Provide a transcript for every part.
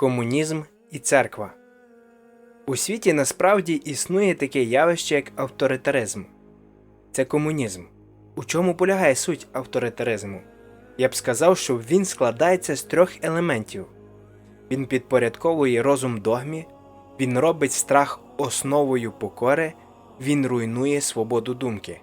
комунізм і церква. У світі насправді існує таке явище, як авторитаризм. Це комунізм. У чому полягає суть авторитаризму? Я б сказав, що він складається з трьох елементів: він підпорядковує розум догмі, він робить страх основою покори, він руйнує свободу думки.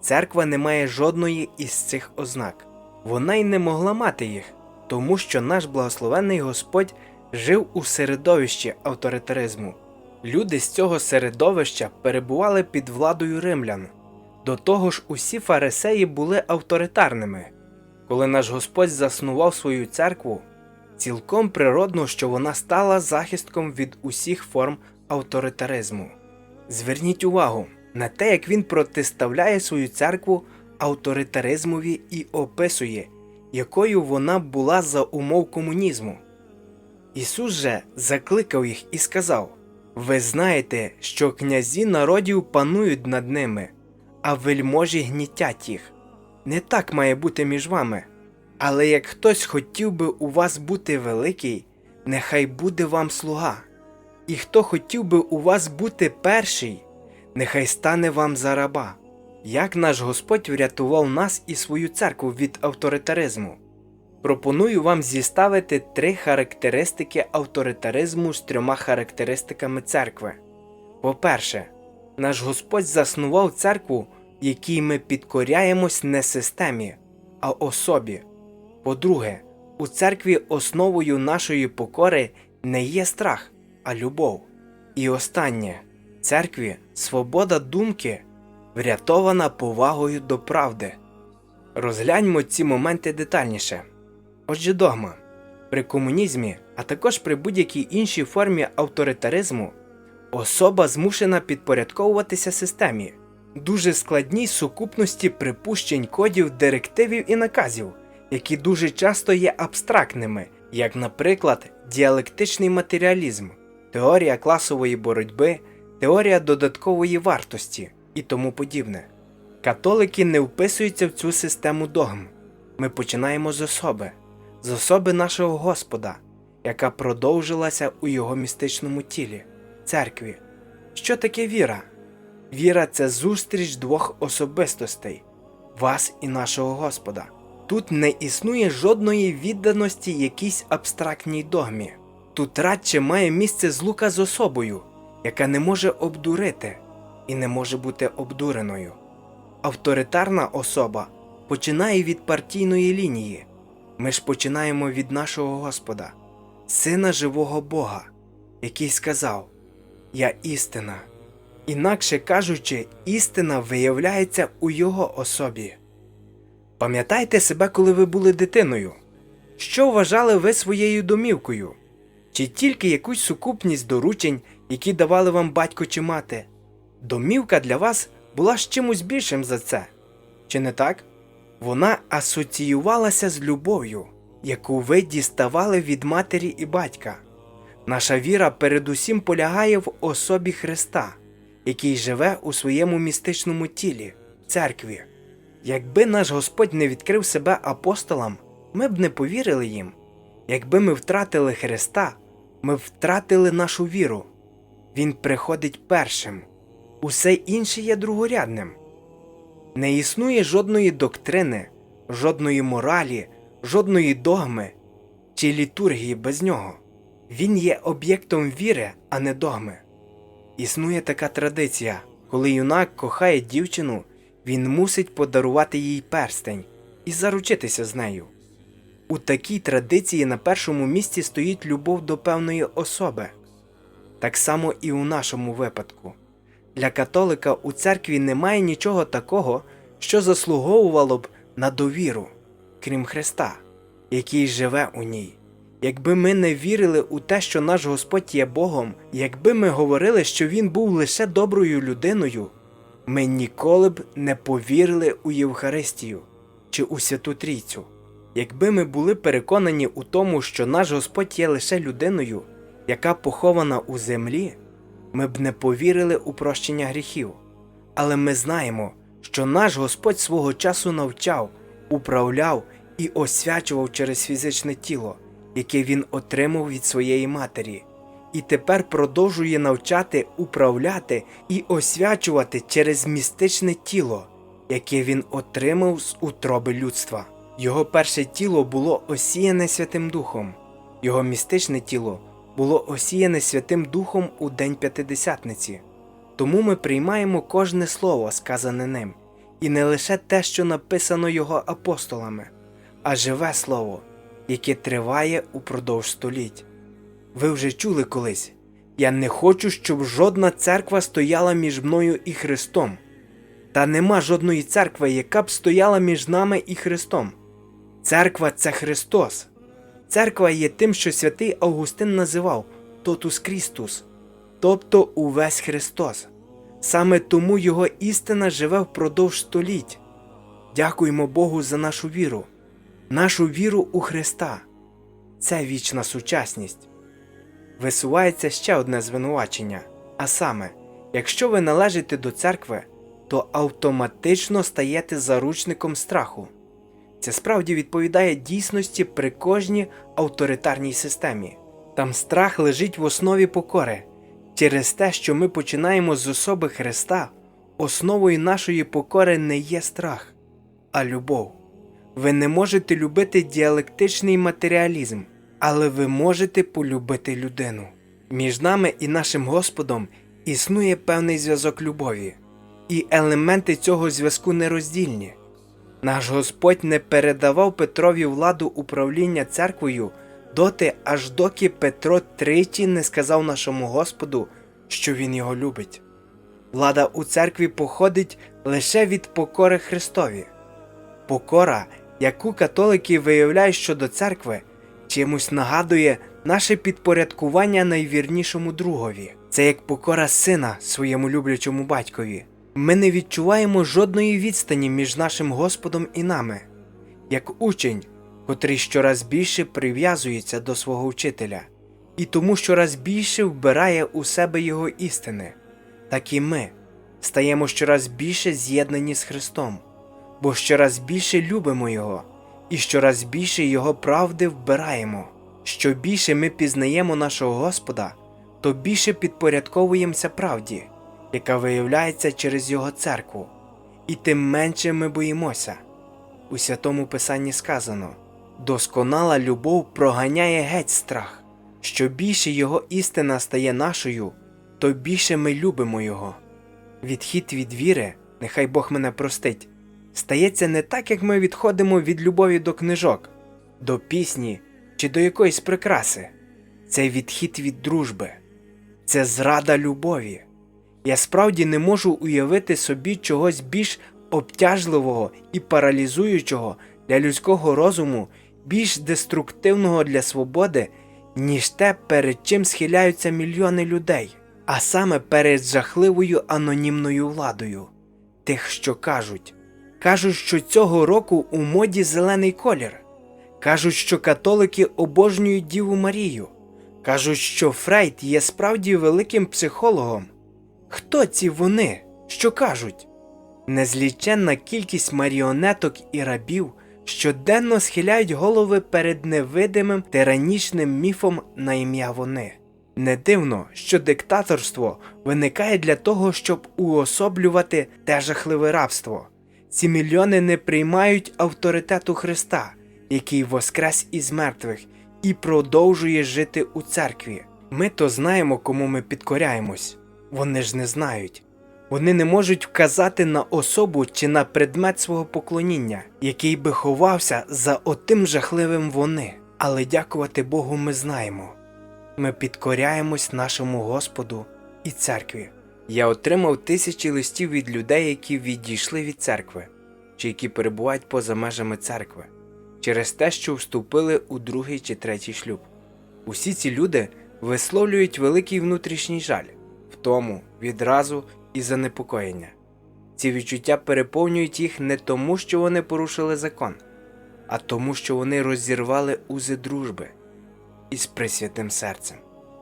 Церква не має жодної із цих ознак. Вона й не могла мати їх, тому що наш благословенний Господь жив у середовищі авторитаризму. Люди з цього середовища перебували під владою римлян. До того ж, усі фарисеї були авторитарними. Коли наш Господь заснував свою церкву, цілком природно, що вона стала захистком від усіх форм авторитаризму. Зверніть увагу на те, як він протиставляє свою церкву авторитаризмові і описує, якою вона була за умов комунізму. Ісус же закликав їх і сказав: Ви знаєте, що князі народів панують над ними, а вельможі гнітять їх. Не так має бути між вами. Але як хтось хотів би у вас бути великий, нехай буде вам слуга. І хто хотів би у вас бути перший, нехай стане вам за раба. Як наш Господь врятував нас і свою церкву від авторитаризму? Пропоную вам зіставити три характеристики авторитаризму з трьома характеристиками церкви. По-перше, наш Господь заснував церкву, якій ми підкоряємось не системі, а особі. По-друге, у церкві основою нашої покори не є страх, а любов. І останнє церкві свобода думки врятована повагою до правди. Розгляньмо ці моменти детальніше. Отже, догма. При комунізмі, а також при будь-якій іншій формі авторитаризму, особа змушена підпорядковуватися системі, дуже складній сукупності припущень кодів, директивів і наказів, які дуже часто є абстрактними, як, наприклад, діалектичний матеріалізм, теорія класової боротьби, теорія додаткової вартості і тому подібне. Католики не вписуються в цю систему догм. Ми починаємо з особи, з особи нашого Господа, яка продовжилася у його містичному тілі, церкві. Що таке віра? Віра це зустріч двох особистостей вас і нашого Господа. Тут не існує жодної відданості якійсь абстрактній догмі. Тут радше має місце злука з особою, яка не може обдурити і не може бути обдуреною. Авторитарна особа починає від партійної лінії. Ми ж починаємо від нашого Господа, Сина живого Бога, який сказав: Я істина. Інакше кажучи, істина виявляється у Його особі. Пам'ятайте себе, коли ви були дитиною. Що вважали ви своєю домівкою? Чи тільки якусь сукупність доручень, які давали вам батько чи мати? Домівка для вас була ж чимось більшим за це. Чи не так? Вона асоціювалася з любов'ю, яку ви діставали від матері і батька. Наша віра передусім полягає в особі Христа, який живе у своєму містичному тілі, церкві. Якби наш Господь не відкрив себе апостолам, ми б не повірили їм. Якби ми втратили Христа, ми б втратили нашу віру. Він приходить першим, усе інше є другорядним. Не існує жодної доктрини, жодної моралі, жодної догми чи літургії без нього. Він є об'єктом віри, а не догми. Існує така традиція, коли юнак кохає дівчину, він мусить подарувати їй перстень і заручитися з нею. У такій традиції на першому місці стоїть любов до певної особи. Так само і у нашому випадку. Для католика у церкві немає нічого такого, що заслуговувало б на довіру, крім Христа, який живе у ній. Якби ми не вірили у те, що наш Господь є Богом, якби ми говорили, що Він був лише доброю людиною, ми ніколи б не повірили у Євхаристію чи у Святу Трійцю. Якби ми були переконані у тому, що наш Господь є лише людиною, яка похована у землі, ми б не повірили у прощення гріхів. Але ми знаємо, що наш Господь свого часу навчав, управляв і освячував через фізичне тіло, яке він отримав від своєї матері, і тепер продовжує навчати, управляти і освячувати через містичне тіло, яке він отримав з утроби людства. Його перше тіло було осіяне Святим Духом, його містичне тіло було осіяне Святим Духом у День П'ятидесятниці. Тому ми приймаємо кожне слово, сказане ним, і не лише те, що написано його апостолами, а живе слово, яке триває упродовж століть. Ви вже чули колись я не хочу, щоб жодна церква стояла між мною і Христом. Та нема жодної церкви, яка б стояла між нами і Христом. Церква це Христос. Церква є тим, що святий Августин називав Тотус Крістус, тобто увесь Христос. Саме тому Його істина живе впродовж століть. Дякуємо Богу за нашу віру, нашу віру у Христа. Це вічна сучасність. Висувається ще одне звинувачення. А саме, якщо ви належите до церкви, то автоматично стаєте заручником страху. Це справді відповідає дійсності при кожній авторитарній системі. Там страх лежить в основі покори. Через те, що ми починаємо з особи Христа, основою нашої покори не є страх, а любов. Ви не можете любити діалектичний матеріалізм, але ви можете полюбити людину. Між нами і нашим Господом існує певний зв'язок любові, і елементи цього зв'язку нероздільні. Наш Господь не передавав Петрові владу управління церквою доти, аж доки Петро тричі не сказав нашому Господу, що він його любить. Влада у церкві походить лише від покори Христові. Покора, яку католики виявляють щодо церкви, чимось нагадує наше підпорядкування найвірнішому другові. Це як покора сина своєму люблячому батькові. Ми не відчуваємо жодної відстані між нашим Господом і нами, як учень, котрий щораз більше прив'язується до свого вчителя, і тому щораз більше вбирає у себе його істини, так і ми стаємо щораз більше з'єднані з Христом, бо щораз більше любимо Його і щораз більше Його правди вбираємо. Що більше ми пізнаємо нашого Господа, то більше підпорядковуємося правді яка виявляється через його церкву, і тим менше ми боїмося. У святому Писанні сказано досконала любов проганяє геть страх. Що більше його істина стає нашою, то більше ми любимо Його. Відхід від віри, нехай Бог мене простить, стається не так, як ми відходимо від любові до книжок, до пісні чи до якоїсь прикраси. Це відхід від дружби, це зрада любові. Я справді не можу уявити собі чогось більш обтяжливого і паралізуючого для людського розуму, більш деструктивного для свободи, ніж те, перед чим схиляються мільйони людей, а саме перед жахливою анонімною владою, тих, що кажуть. Кажуть, що цього року у моді зелений колір. Кажуть, що католики обожнюють Діву Марію. Кажуть, що Фрейд є справді великим психологом. Хто ці вони, що кажуть? Незліченна кількість маріонеток і рабів щоденно схиляють голови перед невидимим тиранічним міфом на ім'я вони. Не дивно, що диктаторство виникає для того, щоб уособлювати те жахливе рабство. Ці мільйони не приймають авторитету Христа, який воскрес із мертвих і продовжує жити у церкві. Ми то знаємо, кому ми підкоряємось. Вони ж не знають. Вони не можуть вказати на особу чи на предмет свого поклоніння, який би ховався за отим жахливим вони. Але дякувати Богу, ми знаємо. Ми підкоряємось нашому Господу і церкві. Я отримав тисячі листів від людей, які відійшли від церкви, чи які перебувають поза межами церкви, через те, що вступили у другий чи третій шлюб. Усі ці люди висловлюють великий внутрішній жаль втому, відразу і занепокоєння. Ці відчуття переповнюють їх не тому, що вони порушили закон, а тому, що вони розірвали узи дружби із присвятим серцем.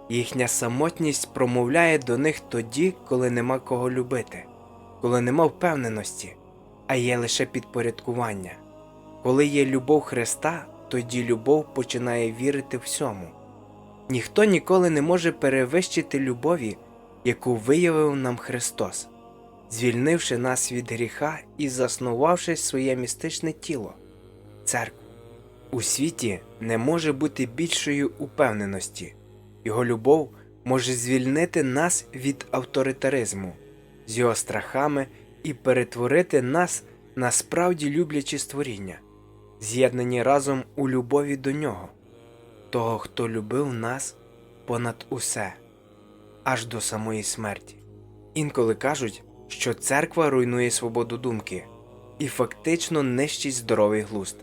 Їхня самотність промовляє до них тоді, коли нема кого любити, коли нема впевненості, а є лише підпорядкування. Коли є любов Христа, тоді любов починає вірити всьому. Ніхто ніколи не може перевищити любові, яку виявив нам Христос, звільнивши нас від гріха і заснувавши своє містичне тіло, церкву. У світі не може бути більшої упевненості, його любов може звільнити нас від авторитаризму, з його страхами і перетворити нас на справді люблячі створіння, з'єднані разом у любові до нього, того, хто любив нас понад усе, аж до самої смерті. Інколи кажуть, що церква руйнує свободу думки і фактично нищить здоровий глузд.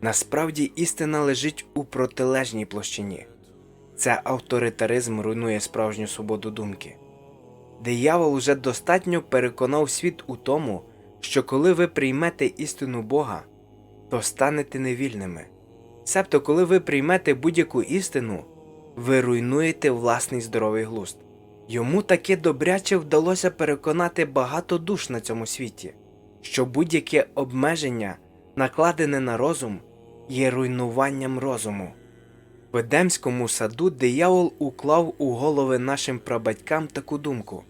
Насправді істина лежить у протилежній площині. Це авторитаризм руйнує справжню свободу думки. Диявол уже достатньо переконав світ у тому, що коли ви приймете істину Бога, то станете невільними. Себто, коли ви приймете будь-яку істину, ви руйнуєте власний здоровий глузд. Йому таки добряче вдалося переконати багато душ на цьому світі, що будь-яке обмеження, накладене на розум, є руйнуванням розуму. В Едемському саду диявол уклав у голови нашим прабатькам таку думку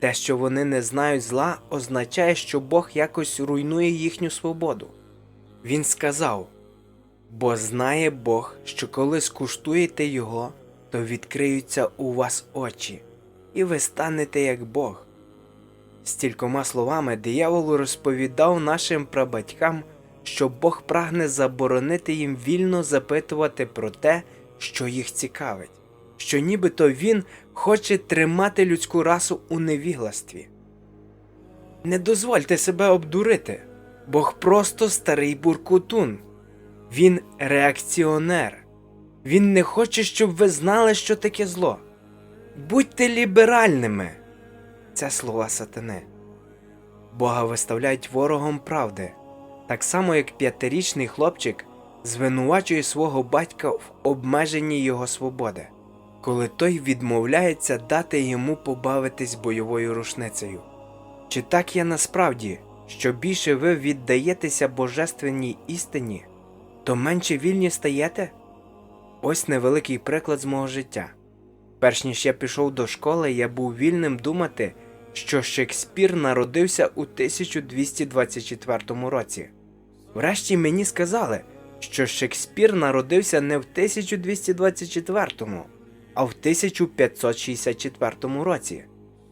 те, що вони не знають зла, означає, що Бог якось руйнує їхню свободу. Він сказав бо знає Бог, що коли скуштуєте його, то відкриються у вас очі, і ви станете як Бог. Стількома словами диявол розповідав нашим прабатькам, що Бог прагне заборонити їм вільно запитувати про те, що їх цікавить, що нібито він хоче тримати людську расу у невігластві. Не дозвольте себе обдурити, Бог просто старий буркутун. Він реакціонер. Він не хоче, щоб ви знали, що таке зло. Будьте ліберальними. Це слова сатани. Бога виставляють ворогом правди, так само як п'ятирічний хлопчик звинувачує свого батька в обмеженні його свободи, коли той відмовляється дати йому побавитись бойовою рушницею. Чи так є насправді, що більше ви віддаєтеся божественній істині, то менше вільні стаєте? Ось невеликий приклад з мого життя. Перш ніж я пішов до школи, я був вільним думати, що Шекспір народився у 1224 році. Врешті мені сказали, що Шекспір народився не в 1224, а в 1564 році.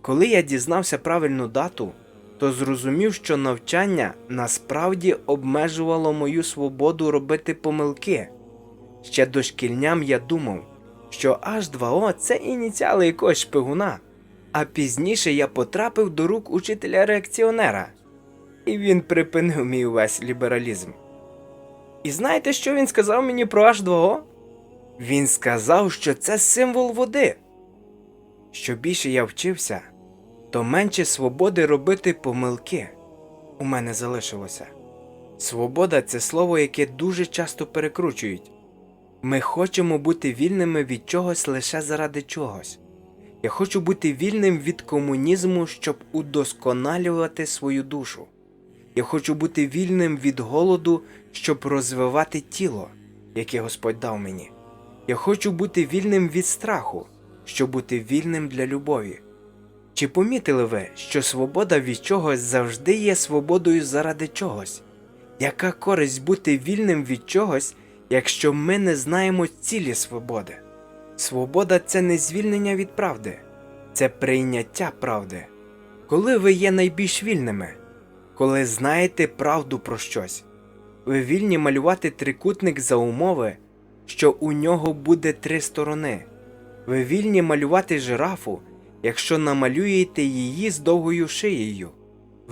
Коли я дізнався правильну дату, то зрозумів, що навчання насправді обмежувало мою свободу робити помилки. Ще дошкільням я думав, що H2O це ініціали якогось шпигуна, а пізніше я потрапив до рук учителя реакціонера, і він припинив мій увесь лібералізм. І знаєте, що він сказав мені про H2O? Він сказав, що це символ води. Що більше я вчився, то менше свободи робити помилки у мене залишилося. Свобода це слово, яке дуже часто перекручують. Ми хочемо бути вільними від чогось лише заради чогось. Я хочу бути вільним від комунізму, щоб удосконалювати свою душу. Я хочу бути вільним від голоду, щоб розвивати тіло, яке Господь дав мені. Я хочу бути вільним від страху, щоб бути вільним для любові. Чи помітили ви, що свобода від чогось завжди є свободою заради чогось? Яка користь бути вільним від чогось, якщо ми не знаємо цілі свободи? Свобода це не звільнення від правди, це прийняття правди. Коли ви є найбільш вільними, коли знаєте правду про щось, ви вільні малювати трикутник за умови, що у нього буде три сторони. Ви вільні малювати жирафу, якщо намалюєте її з довгою шиєю.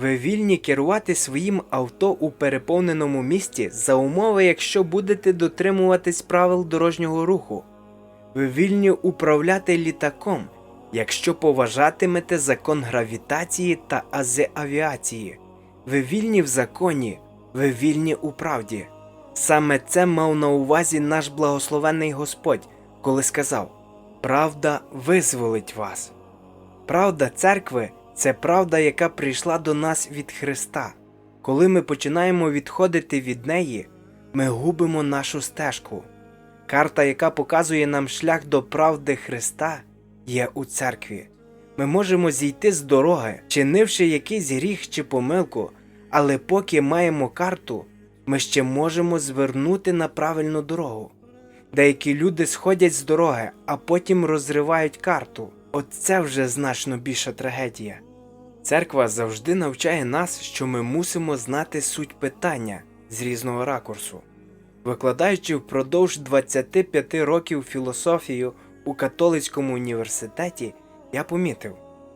Ви вільні керувати своїм авто у переповненому місті за умови, якщо будете дотримуватись правил дорожнього руху. Ви вільні управляти літаком, якщо поважатимете закон гравітації та азеавіації. Ви вільні в законі, ви вільні у правді. Саме це мав на увазі наш благословенний Господь, коли сказав: Правда визволить вас. Правда церкви це правда, яка прийшла до нас від Христа. Коли ми починаємо відходити від неї, ми губимо нашу стежку. Карта, яка показує нам шлях до правди Христа, є у церкві. Ми можемо зійти з дороги, чинивши якийсь гріх чи помилку, але поки маємо карту, ми ще можемо звернути на правильну дорогу. Деякі люди сходять з дороги, а потім розривають карту. От це вже значно більша трагедія. Церква завжди навчає нас, що ми мусимо знати суть питання з різного ракурсу. Викладаючи впродовж 25 років філософію у католицькому університеті, я помітив,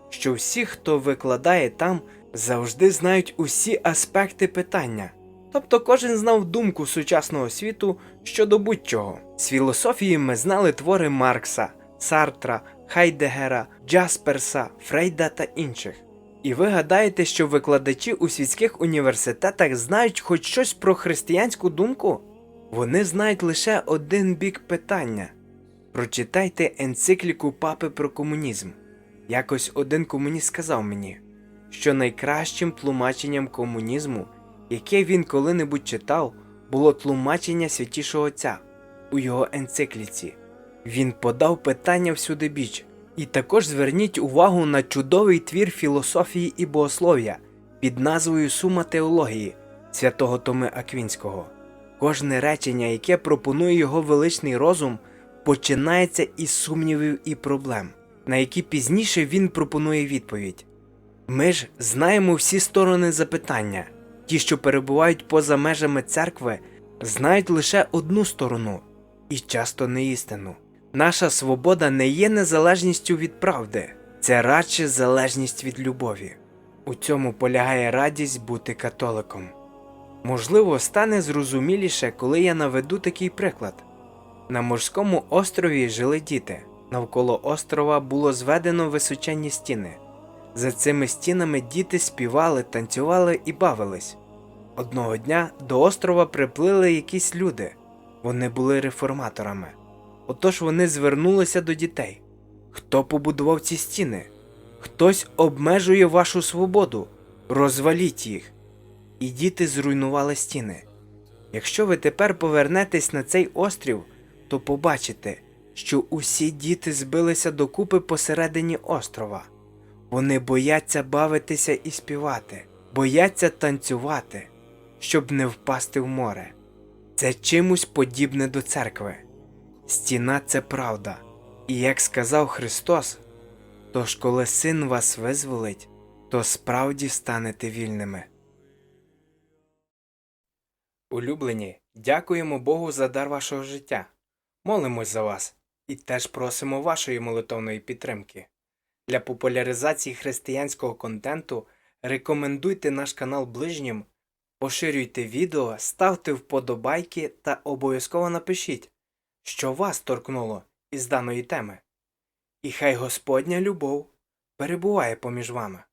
що всі, хто викладає там, завжди знають усі аспекти питання. Тобто кожен знав думку сучасного світу щодо будь-чого. З філософії ми знали твори Маркса, Сартра, Хайдегера, Джасперса, Фрейда та інших. І ви гадаєте, що викладачі у світських університетах знають хоч щось про християнську думку? Вони знають лише один бік питання. Прочитайте енцикліку папи про комунізм. Якось один комуніст сказав мені, що найкращим тлумаченням комунізму, яке він коли-небудь читав, було тлумачення святішого Отця у його енцикліці. Він подав питання всюди біч. І також зверніть увагу на чудовий твір філософії і богослов'я під назвою Сума теології святого Томи Аквінського. Кожне речення, яке пропонує його величний розум, починається із сумнівів і проблем, на які пізніше він пропонує відповідь. Ми ж знаємо всі сторони запитання. Ті, що перебувають поза межами церкви, знають лише одну сторону і часто не істину. Наша свобода не є незалежністю від правди, це радше залежність від любові. У цьому полягає радість бути католиком. Можливо, стане зрозуміліше, коли я наведу такий приклад. На морському острові жили діти. Навколо острова було зведено височенні стіни. За цими стінами діти співали, танцювали і бавились. Одного дня до острова приплили якісь люди. Вони були реформаторами. Отож вони звернулися до дітей. Хто побудував ці стіни? Хтось обмежує вашу свободу. Розваліть їх. І діти зруйнували стіни. Якщо ви тепер повернетесь на цей острів, то побачите, що усі діти збилися докупи посередині острова. Вони бояться бавитися і співати, бояться танцювати, щоб не впасти в море. Це чимось подібне до церкви. Стіна це правда. І як сказав Христос, тож коли син вас визволить, то справді станете вільними. Улюблені, дякуємо Богу за дар вашого життя. Молимось за вас і теж просимо вашої молитовної підтримки. Для популяризації християнського контенту рекомендуйте наш канал ближнім, поширюйте відео, ставте вподобайки та обов'язково напишіть, що вас торкнуло із даної теми. І хай Господня любов перебуває поміж вами.